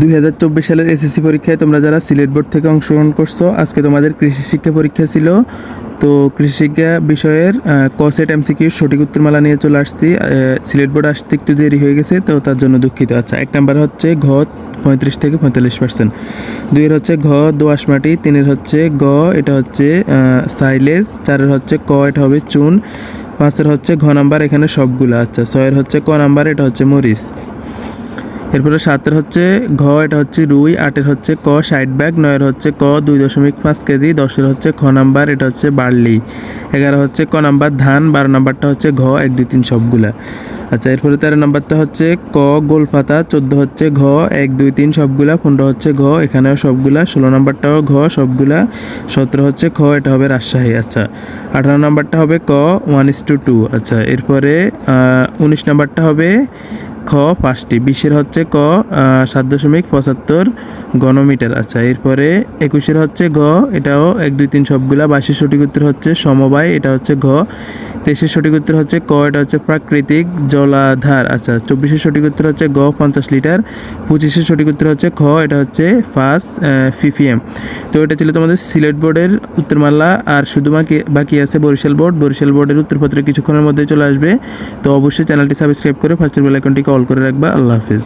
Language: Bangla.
দুই হাজার চব্বিশ সালের এসএসসি পরীক্ষায় তোমরা যারা সিলেট বোর্ড থেকে অংশগ্রহণ করছ, আজকে তোমাদের কৃষি শিক্ষা পরীক্ষা ছিল। তো কৃষি শিক্ষা বিষয়ের ক সেট এমসিকিউ সঠিক উত্তরমালা নিয়ে চলে আসছি। সিলেট বোর্ড আসতে একটু দেরি হয়ে গেছে, তো তার জন্য দুঃখিত। আচ্ছা এক নাম্বার হচ্ছে ঘ পঁয়ত্রিশ থেকে পঁয়তাল্লিশ পার্সেন্ট দুইয়ের হচ্ছে ঘ দোআঁশ মাটি তিনের হচ্ছে গ, এটা হচ্ছে সাইলেজ। চারের হচ্ছে ক, এটা হবে চুন। পাঁচের হচ্ছে ঘ নাম্বার, এখানে সবগুলো। আচ্ছা ছয়ের হচ্ছে ক নাম্বার, এটা হচ্ছে মরিচ। এরপরে সাতের হচ্ছে ঘ, এটা হচ্ছে রুই, আটের হচ্ছে ক, ষাট ব্যাগ, নয়ের হচ্ছে ক, দুই দশমিক পাঁচ কেজি, দশের হচ্ছে খ নাম্বার, এটা হচ্ছে বার্লি। এগারো হচ্ছে ক নাম্বার ধান, বারো নাম্বারটা হচ্ছে ঘ, এক, দুই, তিন সবগুলা। আচ্ছা এরপরে তেরো নাম্বারটা হচ্ছে ক, গোল পাতা, চোদ্দ হচ্ছে ঘ, এক, দুই, তিন সবগুলা, পনেরো হচ্ছে ঘ, এখানেও সবগুলা, ষোলো নাম্বারটাও ঘ, সবগুলা, সতেরো হচ্ছে খ, এটা হবে রাজশাহী আচ্ছা। আঠারো নাম্বারটা হবে ক, ওয়ান ইস টু টু আচ্ছা এরপরে উনিশ নাম্বারটা হবে খ পাঁচটি। বিশের হচ্ছে ক সাত দশমিক পঁচাত্তর গণমিটার আচ্ছা এরপরে একুশের হচ্ছে ঘ এটাও এক, দুই, তিন সবগুলা। বাইশের সঠিক উত্তর হচ্ছে সমবায়, এটা হচ্ছে ঘ। তেইশের সঠিক উত্তর হচ্ছে ক, এটা হচ্ছে প্রাকৃতিক জলাধার। আচ্ছা চব্বিশের সঠিক উত্তর হচ্ছে গ, পঞ্চাশ লিটার। পঁচিশের সঠিক উত্তর হচ্ছে খ, এটা হচ্ছে ফার্স্ট ফিফিএম তো এটা ছিল তোমাদের সিলেট বোর্ডের উত্তরমালা, আর শুধু বাকি বাকি আছে বরিশাল বোর্ড। বরিশাল বোর্ডের উত্তরপত্র কিছুক্ষণের মধ্যে চলে আসবে। তো অবশ্যই চ্যানেলটি সাবস্ক্রাইব করে ফার্স্টের বেল আইকনটিকে অল করে রাখবা। আল্লাহ হাফিজ।